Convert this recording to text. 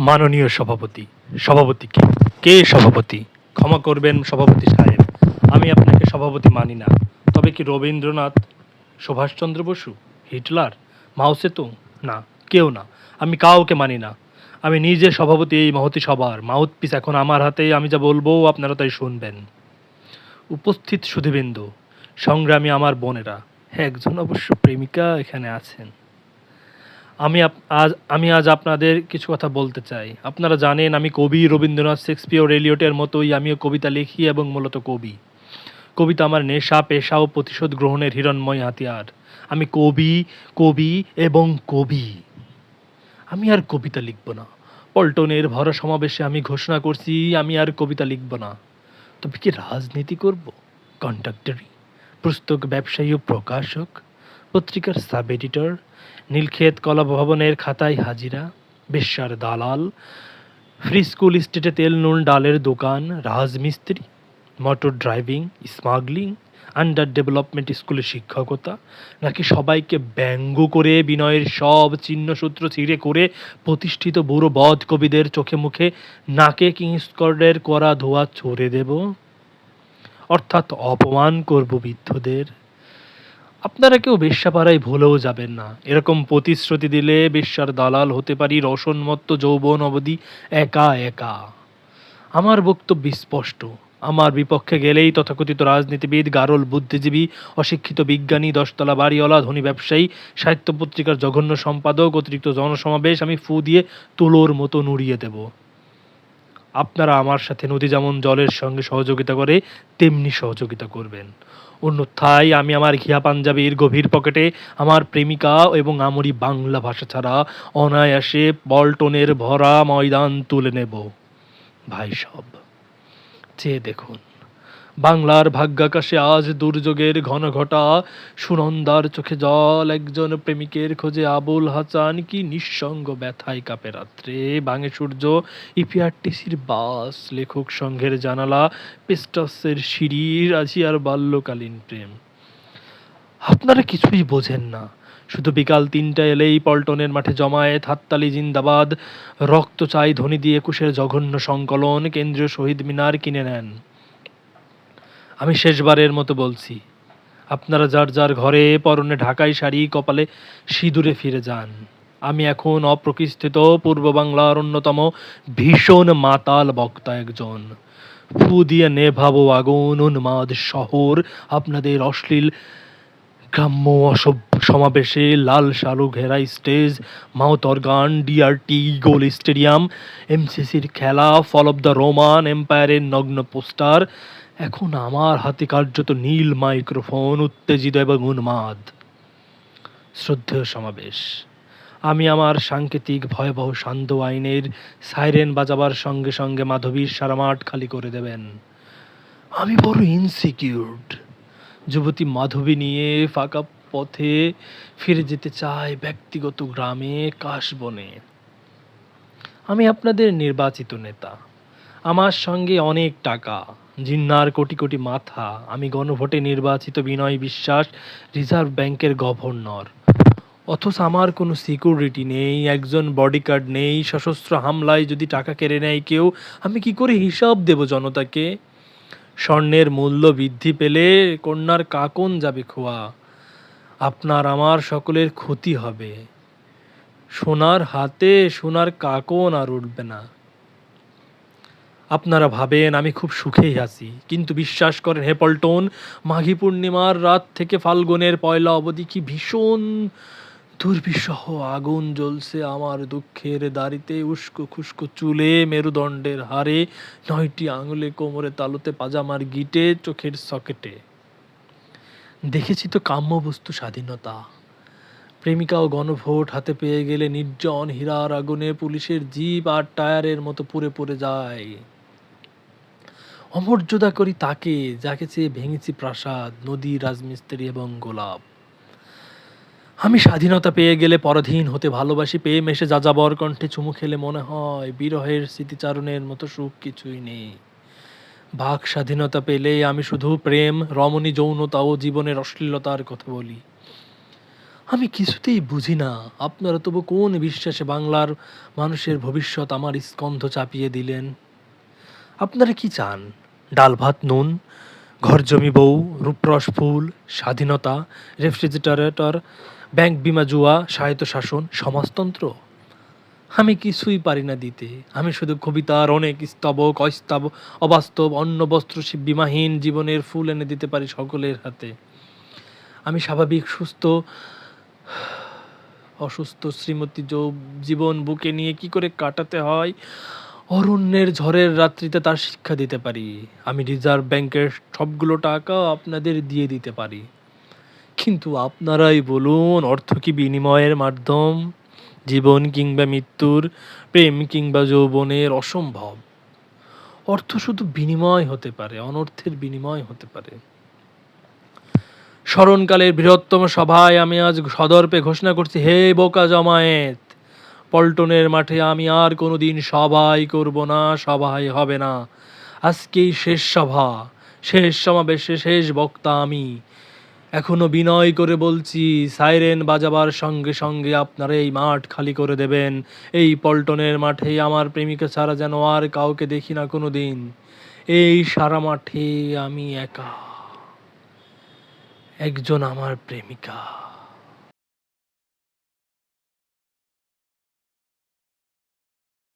মাননীয় সভাপতি। সভাপতি কে? কে সভাপতি? ক্ষমা করবেন সভাপতি সাহেব। আমি আপনাকে সভাপতি মানি না। তবে কি Rabindranath, Subhash Chandra Bose, Hitler, Mao Tse tung? না, কেউ না। আমি কাউকে মানি না। আমি নিজে সভাপতি এই মহতি সভার মাউথ পিস এখন আমার হাতে। আমি যা বলব আপনারা তাই শুনবেন। উপস্থিত সুধীবৃন্দ, সংগ্রামী আমার বোনেরা। একজন অবশ্য প্রেমিকা এখানে আছেন। আমি আজ আমি আজ আপনাদের কিছু কথা বলতে চাই। আপনারা জানেন আমি কবি রবীন্দ্রনাথ শেক্সপিয়র এলিয়টের মতোই আমিও কবিতা লিখি এবং মূলত কবি। কবিতা আমার নেশা, পেশা ও প্রতিশোধ গ্রহণের হিরণময় হাতিয়ার। আমি কবি কবি এবং কবি। আমি আর কবিতা লিখব না। পল্টনের ভরা সমাবেশে আমি ঘোষণা করছি, আমি আর কবিতা লিখব না। তবে কি রাজনীতি করব? কন্ডাক্টরি পুস্তক ব্যবসায়ী ও প্রকাশক, পত্রিকার সাব এডিটর নীলক্ষেত কলা ভবনের খাতায় হাজিরা, বেশ্যার দালাল, ফ্রি স্কুল স্টেটে তেল নুন ডালের দোকান, রাজমিস্ত্রি, motor driving, smuggling, under development স্কুলে শিক্ষকতা, নাকি সবাইকে ব্যঙ্গ করে বিনয়ের সব চিহ্নসূত্র ছিঁড়ে করে প্রতিষ্ঠিত বুড়ো বধ কবিদের চোখে মুখে নাকে কিংস্কর্ডের করা ধোয়া ছড়ে দেব? অর্থাৎ অপমান করব বৃদ্ধদের। আপনারা কেউ বেশ্যাপাড়ায় ভুলেও যাবেন না। এরকম প্রতিশ্রুতি দিলে বেশ্যার দালাল হতে পারি, রসনমত্ত যৌবন অবধি একা একা। আমার বক্তব্য স্পষ্ট। আমার বিপক্ষে গেলেই তথাকথিত রাজনীতিবিদ, গারল বুদ্ধিজীবী, অশিক্ষিত বিজ্ঞানী, দশতলা বাড়িওয়ালা, ধনী ব্যবসায়ী সাহিত্য পত্রিকার জঘন্য সম্পাদক, অতিরিক্ত জনসমাবেশ আমি ফু দিয়ে তুলোর মতো নুড়িয়ে দেব। আপনারা আমার সাথে নদী যেমন জলের সঙ্গে সহযোগিতা করে, তেমনি সহযোগিতা করবেন। অন্যথায় আমি আমার ঘিয়া পাঞ্জাবির গভীর পকেটে আমার প্রেমিকা এবং আমরি বাংলা ভাষা ছাড়া অনায়াসে পল্টনের ভরা ময়দান তুলে নেব। ভাই সব, চেয়ে দেখুন। বাংলার ভাগ্যাকাশে আজ দুর্যোগের ঘন ঘটা। সুনন্দার চোখে জল, একজন প্রেমিকের খোঁজে আবুল হাসান, কি নিঃসঙ্গ ব্যথায় কাপে রাত্রে। বাঙে সূর্য ইপিআরটিসির বাস, লেখক সংঘের জানালা, পেস্টাসের সিঁড়ি, রাজিয়ার বাল্যকালীন প্রেম। আপনারা কিছুই বোঝেন না। শুধু বিকাল তিনটা এলেই পল্টনের মাঠে জমায়েত, হাততালি জিন্দাবাদ। রক্ত চাই ধ্বনি দিয়ে একুশের জঘন্য সংকলন, কেন্দ্রীয় শহীদ মিনার কিনে নেন। আমি শেষবারের মতো বলছি, আপনারা যার যার ঘরে পরনে ঢাকাই শাড়ি কপালে সিঁদুরে ফিরে যান। আমি এখন অপ্রতিষ্ঠিত পূর্ব বাংলার অন্যতম ভীষণ মাতাল বক্তা একজন। ফু দিয়ে নেভাবো আগুন, উন্মাদ শহর, আপনাদের অশ্লীল গ্রাম্য অসভ্য সমাবেশে লাল শালু ঘেরা স্টেজ মাউথ অর্গান, ডিআরটি, গোল স্টেডিয়াম, এমসিসির খেলা, ফল অব দ্য রোমান এম্পায়ারের নগ্ন পোস্টার এখন আমার হাতে কার্যত নীল মাইক্রোফোন, উত্তেজিত এবং উন্মাদ। শ্রদ্ধেয় সমাবেশ, আমি আমার সাংকেতিক ভয়াবহ সান্ধ্য আইনের সাইরেন বাজাবার সঙ্গে সঙ্গে মাধবীর সারা মাঠ খালি করে দেবেন। আমি বড় ইনসিকিউরড যুবতী মাধবী নিয়ে ফাঁকা পথে ফিরে যেতে চায় ব্যক্তিগত গ্রামে কাশবনে। আমি আপনাদের নির্বাচিত নেতা। আমার সঙ্গে অনেক টাকা। জিন্নার কোটি কোটি মাথা। আমি গণভোটে নির্বাচিত বিনয় বিশ্বাস, রিজার্ভ ব্যাংকের গভর্নর। অথচ আমার কোনো সিকিউরিটি নেই, একজন বডিগার্ড নেই, সশস্ত্র হামলায় যদি টাকা কেড়ে নেয় কেউ, আমি কি করে হিসাব দেব জনতাকে? স্বর্ণের মূল্য বৃদ্ধি পেলে কন্যার কাকন যাবে খোয়া। আপনার আমার সকলের ক্ষতি হবে। সোনার হাতে সোনার কাকন আর উঠবে না। আপনারা ভাবেন আমি খুব সুখেই আছি, কিন্তু বিশ্বাস করেন হে পল্টন, মাঘী পূর্ণিমার রাত থেকে ফাল্গুনের পয়লা অবধি কি ভীষণ দুর্বিষহ আগুন জ্বলছে আমার দুঃখের দাড়িতে, উস্কো খুস্কো চুলে, মেরুদণ্ডের হারে নয়টি আঙুলে কোমরে তালুতে পাজামার গিটে, চোখের সকেটে। দেখেছি তো কাম্য বস্তু স্বাধীনতা। প্রেমিকা ও গণভোট হাতে পেয়ে গেলে নির্জন হীরার আগুনে পুলিশের জিপ আর টায়ারের মতো পুড়ে পড়ে যায়। অমর্যাদা করি তাকে, যাকে চেয়ে ভেঙেছি প্রাসাদ, নদী, রাজমিস্ত্রি এবং গোলাপ। আমি স্বাধীনতা পেয়ে গেলে পরাধীন হতে ভালোবাসি, পেয়ে মেশে যাযাবর কণ্ঠে চুমু খেলে মনে হয়, বিরহের স্মৃতিচারণের মতো সুখ কিছুই নেই। বাক স্বাধীনতা পেলে আমি শুধু প্রেম, রমণী যৌনতা ও জীবনের অশ্লীলতার কথা বলি। আমি কিছুতেই বুঝি না, আপনারা তবু কোন বিশ্বাসে বাংলার মানুষের ভবিষ্যৎ আমার স্কন্ধ চাপিয়ে দিলেন? আপনারা কি চান? ডাল, ভাত, নুন ঘর জমি বউ, রূপরস ফুল, স্বাধীনতা, রেফ্রিজারেটর, ব্যাংক বিমা জুয়া স্বায়ত্ত শাসন সমাজতন্ত্র? আমি কিছুই পারি না দিতে। আমি শুধু কবিতার অনেক স্তবক, অস্তব, অবাস্তব অন্ন বস্ত্র বিমাহীন জীবনের ফুল এনে দিতে পারি সকলের হাতে। আমি স্বাভাবিক, সুস্থ, অসুস্থ শ্রীমতী জীবন বুকে নিয়ে কি করে কাটাতে হয়? অরণ্যের ঝড়ের রাত্রিতে তার শিক্ষা দিতে পারি। আমি রিজার্ভ ব্যাংকের সবগুলো টাকা আপনাদের দিয়ে দিতে পারি। কিন্তু আপনারাই বলুন, অর্থ কি বিনিময়ের মাধ্যম? জীবন কিংবা মৃত্যুর, প্রেম কিংবা যৌবনের অসম্ভব। অর্থ শুধু বিনিময় হতে পারে, অনর্থের বিনিময় হতে পারে। স্মরণকালের বৃহত্তম সভায় আমি আজ সদর্পে ঘোষণা করছি, হে বোকা জমায়েত! পল্টনের মাঠে আমি আর কোনোদিন সভাই করব না সভাই হবে না। আজকেই শেষ সভা, শেষ সমাবেশে শেষ বক্তা আমি। এখনও বিনয় করে বলছি, সাইরেন বাজাবার সঙ্গে সঙ্গে আপনারা এই মাঠ খালি করে দেবেন। এই পল্টনের মাঠে আমার প্রেমিকা ছাড়া যেন আর কাউকে দেখি না কোনো দিন এই সারা মাঠে আমি একা। একজন আমার প্রেমিকা।